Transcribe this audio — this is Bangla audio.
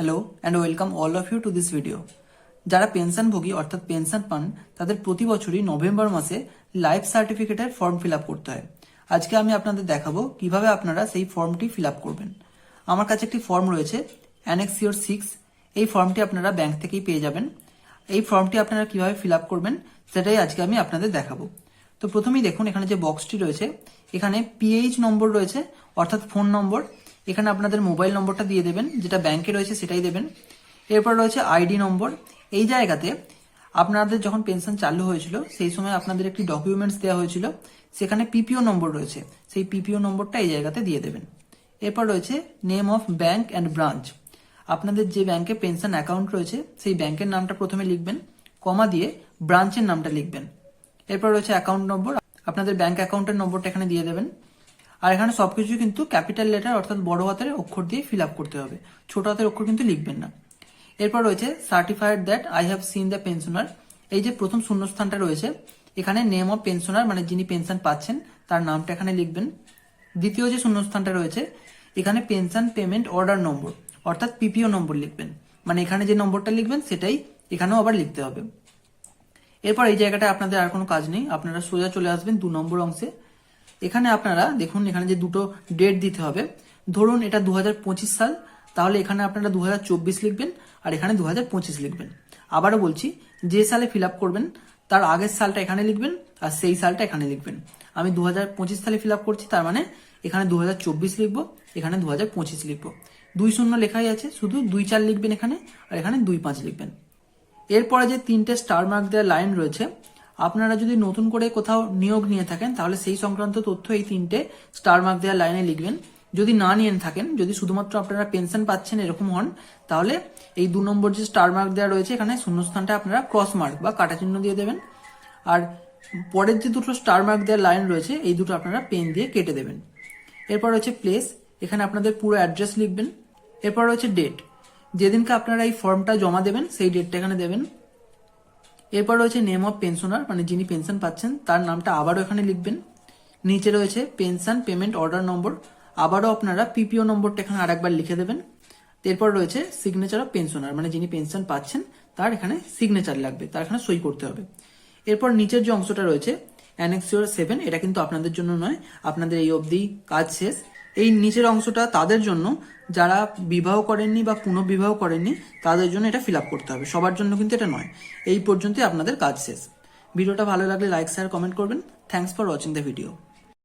Hello and welcome all of you to this video যারা পেনশনভোগী অর্থাৎ পেনশন পান, তাদের প্রতি বছরই নভেম্বর মাসে লাইফ সার্টিফিকেটের ফর্ম ফিল আপ করতে হয়। আজকে আমি আপনাদের দেখাবো কীভাবে আপনারা সেই ফর্মটি ফিল আপ করবেন। আমার কাছে একটি ফর্ম রয়েছে অ্যানেক্স ইউর সিক্স এই ফর্মটি আপনারা ব্যাংক থেকেই পেয়ে যাবেন। এই ফর্মটি আপনারা কীভাবে ফিল আপ করবেন, সেটাই আজকে আমি আপনাদের দেখাবো। তো প্রথমেই দেখুন, এখানে যে বক্সটি রয়েছে, এখানে পিএইচ নম্বর রয়েছে, অর্থাৎ ফোন নম্বর এখানে আপনাদের মোবাইল নম্বরটা দিয়ে দেবেন, যেটা ব্যাংকে রয়েছে সেটাই দেবেন। এরপর রয়েছে আইডি নম্বর। এই জায়গাতে আপনাদের যখন পেনশন চালু হয়েছিল, সেই সময় আপনাদের একটি ডকুমেন্টস দেওয়া হয়েছিল, সেখানে পিপিও নম্বর রয়েছে। সেই পিপিও নম্বরটা এই জায়গাতে দিয়ে দেবেন। এরপর রয়েছে name of bank and branch. আপনাদের যে ব্যাংকে পেনশন অ্যাকাউন্ট রয়েছে, সেই ব্যাংকের নামটা প্রথমে লিখবেন, কমা দিয়ে ব্রাঞ্চের নামটা লিখবেন। এরপর রয়েছে অ্যাকাউন্ট নম্বর। আপনাদের ব্যাংক অ্যাকাউন্টের নম্বরটা এখানে দিয়ে দেবেন। আর এখানে সবকিছু কিন্তু ক্যাপিটাল লেটার অর্থাৎ বড় হাতের অক্ষর দিয়ে ফিল আপ করতে হবে। ছোট হাতের অক্ষর কিন্তু লিখবেন না। এরপর রয়েছে certified that I have seen the pensioner এই যে প্রথম শূন্যস্থানটা রয়েছে, এখানে নেম অফ পেনশনার মানে যিনি পেনশন পাচ্ছেন, তার নামটা এখানে লিখবেন। দ্বিতীয় যে শূন্যস্থানটা রয়েছে, এখানে পেনশন পেমেন্ট অর্ডার নম্বর অর্থাৎ পিপিও নম্বর লিখবেন। মানে এখানে যে নম্বরটা লিখবেন, সেটাই এখানেও আবার লিখতে হবে। এরপর এই জায়গাটা আপনাদের আর কোনো কাজ নেই। আপনারা সোজা চলে আসবেন দু নম্বর অংশে। এখানে আপনারা দেখুন, এখানে যে দুটো ডেট দিতে হবে, ধরুন এটা দু হাজার পঁচিশ সাল, তাহলে এখানে আপনারা দু হাজার চব্বিশ লিখবেন আর এখানে দু হাজার পঁচিশ লিখবেন। আবারও বলছি, যে সালে ফিল করবেন, তার আগের সালটা এখানে লিখবেন আর সেই সালটা এখানে লিখবেন। আমি দু হাজার পঁচিশ সালে ফিল করছি, তার মানে এখানে দু হাজার চব্বিশ লিখব, এখানে দু হাজার লিখব। দুই শূন্য লেখাই আছে, শুধু দুই চার লিখবেন এখানে আর এখানে দুই পাঁচ লিখবেন। এরপরে যে তিনটে স্টার মার্ক দেওয়া লাইন রয়েছে আপনারা যদি নতুন করে কোথাও নিয়োগ নিয়ে থাকেন, তাহলে সেই সংক্রান্ত তথ্য এই তিনটে স্টার মার্ক দেওয়া লাইনে লিখবেন। যদি না নিয়ে থাকেন, যদি শুধুমাত্র আপনারা পেনশন পাচ্ছেন এরকম হন, তাহলে এই দু নম্বর যে স্টার মার্ক দেওয়া রয়েছে, এখানে শূন্যস্থানটা আপনারা ক্রস মার্ক বা কাটা চিহ্ন দিয়ে দেবেন। আর পরের যে দুটো স্টার মার্ক দেওয়ার লাইন রয়েছে, এই দুটো আপনারা পেন দিয়ে কেটে দেবেন। এরপর রয়েছে প্লেস, এখানে আপনাদের পুরো অ্যাড্রেস লিখবেন। এরপর রয়েছে ডেট। যেদিনকে আপনারা এই ফর্মটা জমা দেবেন, সেই ডেটটা এখানে দেবেন। এরপর রয়েছে নেম অফ পেনশনার মানে যিনি পেনশন পাচ্ছেন, তার নামটা আবারও এখানে লিখবেন। নিচে রয়েছে পেনশন পেমেন্ট অর্ডার নম্বর আবারও আপনারা পিপিও নম্বরটা এখানে আরেকবার লিখে দেবেন। এরপর রয়েছে সিগনেচার অফ পেনশনার মানে যিনি পেনশন পাচ্ছেন, তার এখানে সিগনেচার লাগবে, তার এখানে সই করতে হবে। এরপর নিচের যে অংশটা রয়েছে অ্যানেক্সিওর সেভেন এটা কিন্তু আপনাদের জন্য নয়, আপনাদের এই অবধি কাজ শেষ। এই নিচের অংশটা তাদের জন্য, যারা বিবাহ করেননি বা পুনর্বিবাহ করেননি, তাদের জন্য এটা ফিল আপ করতে হবে। সবার জন্য কিন্তু এটা নয়। এই পর্যন্তই আপনাদের কাজ শেষ। ভিডিওটা ভালো লাগলে লাইক শেয়ার কমেন্ট করবেন। Thanks for watching the video